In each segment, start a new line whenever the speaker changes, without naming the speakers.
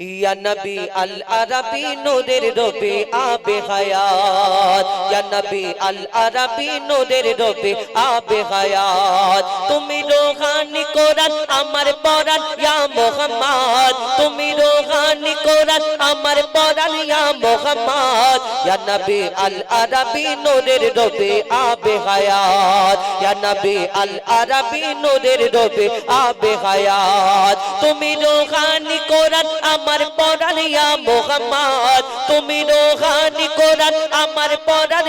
ইয়া নবী আল আরবি নূরের রবে আবে হায়াত। ইয়া নবী আল আরবি রবে আবে হায়াত। তুমি রোহানি কোরআন আমার পরাণ ইয়া মোহাম্মদ। তুমি রোহানি কোরআন আমার পরাণ ইয়া মোহাম্মদ। ইয়া নবী আল আরবি নূরের রবে আবে হায়াত। ইয়া নবী আল আরবি নূরের রবে আবে হায়াত। তুমি রোহানি কোরআন আমার পরাণ মোহাম্মদ, তুমি রোহানি কোরআন আমার পরাণ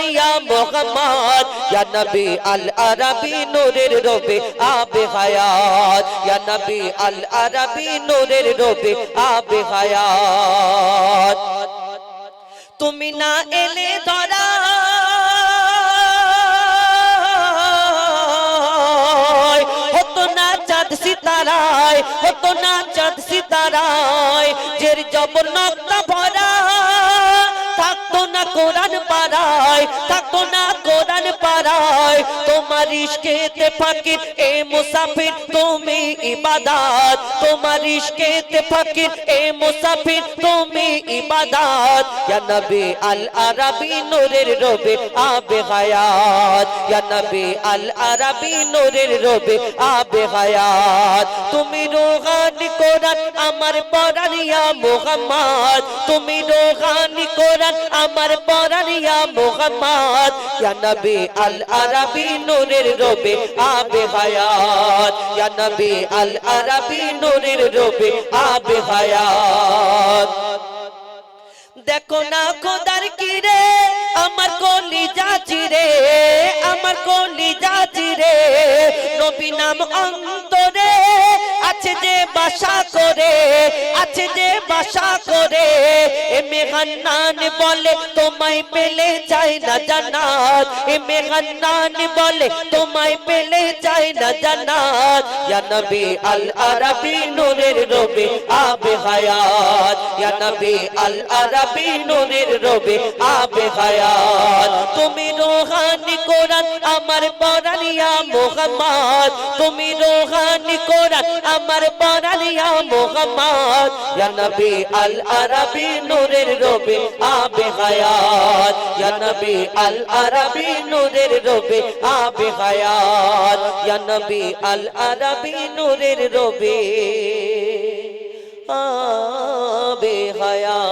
মোহাম্মদ। ইয়া নবী আল আরবি নূরের রবে আবে হায়াত, ইয়া নবী আল আরবি নূরের রবে আবে হায়াত। তুমি না এলে ধরা সিতারায় হতো না চাঁদ সিতারায় যে জবর নক্তা ভরা, থাকতো না কোরআন পাড়ায়, থাকতো না পাড়ায় তোমার ইশকেতে ফাকির এ মুসাফির, তুমি ইবাদত। তোমার ইশকেতে ফাকির এ মুসাফির, তুমি ইবাদত। ইয়া নবী আল নূরের রবে আবে হায়াত। ইয়া নবী আল নূরের রবে আবে হায়াত। তুমি রোহানি কোরআন আমার মুহাম্মদ। তুমি রোহানি কোরআন আমার পরানিয়া মুহাম্মদ, ইয়া নবী আল আরবি নূরের রবে আবে হায়াত, ইয়া নবী আল আরবি নূরের রবে আবে হায়াত। দেখো না খোদার কিরে আমার কলি যাচি রে আমার কলি যাচি রে নবী নাম অন্তরে আছে যে বাসা আছে যে বাসা করে। এ মেঘান্নান বলে, তোমায় পেলে চাই না জান্নাত। এ মেঘান্নান বলে, তোমায় পেলে চাই না জান্নাত। ইয়া নবী আল আরবি নূরের রবে আবে হায়াত। ইয়া নবী আল আরবি নূরের রবে আবে হায়াত। তুমি রোহানি কোরআন আমার পরানিয়া মোহাম্মদ। তুমি রোহানি কোরআন আমার পরানিয়া মোহাম্মদ। ইয়া নবী আল আরবি নূরের রবে আবে হায়াত। ইয়া নবী আল আরবি নূরের রবে আবে হায়াত। ইয়া নবী আল আরবি নূরের রবে আবে হায়াত।